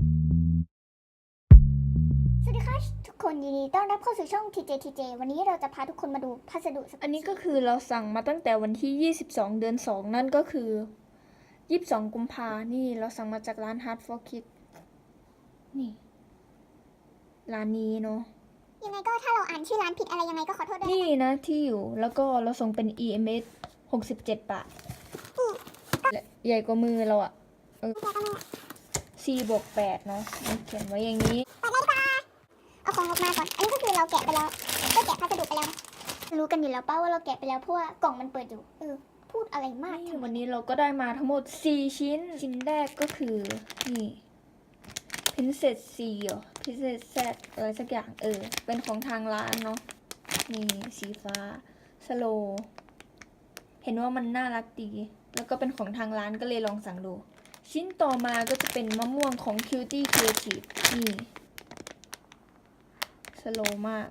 สวัสดีค่ะทุกคนยินดีต้อนรับเข้าสู่ช่อง TJ TJ วันนี้เราจะพาทุกคนมาดูพัสดุสักอันนี้ก็คือเราสั่งมาตั้งแต่วันที่ 22 เดือน 2 นั่นก็คือ 22 กุมภานี่เราสั่งมาจากร้าน Hard for Kids นี่ร้านนี้เนาะยังไงก็ถ้าเราอ่านชื่อร้านผิดอะไรยังไงก็ขอโทษด้วยนี่นะที่อยู่แล้วก็เราส่งเป็น EMS 67 บาทและใหญ่กว่ามือเราอะเออ 4บวก8เนาะมันเขียนไว้อย่างนี้เอาของออกมาก่อน อันนี้ก็คือเราแกะไปแล้ว ก็แกะพัสดุไปแล้วนะรู้กันอยู่แล้วป้าว่าเราแกะไปแล้วเพราะว่ากล่องมันเปิดอยู่ เออ พูดอะไรมากนี่วันนี้เราก็ได้มาทั้งหมด 4 ชิ้น ชิ้นแรกก็คือ นี่ Princess C เหรอ Princess Z อะไรสักอย่างเออ เป็นของทางร้านเนาะนี่สีฟ้าสโล เห็นว่ามันน่ารักดี แล้วก็เป็นของทางร้านก็เลยลองสั่งดู ชิ้นต่อมาก็จะเป็นมะม่วงของ Cutie Creative นี่สโลมาก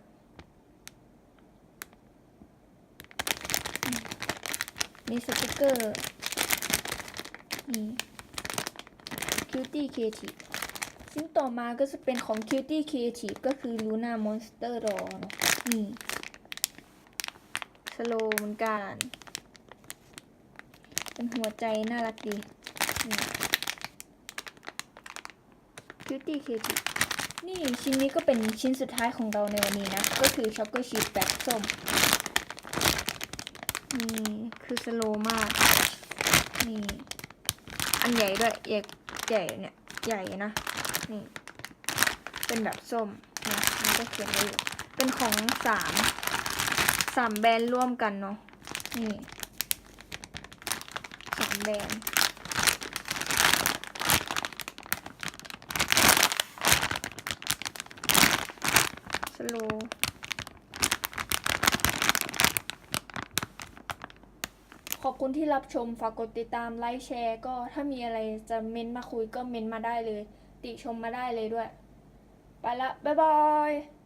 มีสติกเกอร์ นี่ Cutie Creative ซึ่งต่อมาก็จะเป็นของ Cutie Creative ก็คือ Luna Monster Doll เนนี่สโลเหมือนกัน เป็นหัวใจน่ารักดีนี่ Cutie Creative นี่ชิ้นนี้ก็เป็นชิ้นสุดท้ายของเราในวันนี้นะ ก็คือช็อกโกชีสแบบส้ม นี่คือสโลว์มาก นี่ อันใหญ่ด้วยใหญ่ใหญ่เนี่ย ใหญ่นะ นี่ เป็นแบบส้มนะมันก็เขียนไว้อยู่เป็นของสามสามแบรนด์ร่วมกันเนาะนี่สามแบรนด์ โลขอบคุณที่รับชม ฝากกดติดตาม ไลค์ แชร์ ก็ถ้ามีอะไรจะเม้นต์มาคุยก็เม้นต์มาได้เลย ติชมมาได้เลยด้วย ไปละ บ๊ายบาย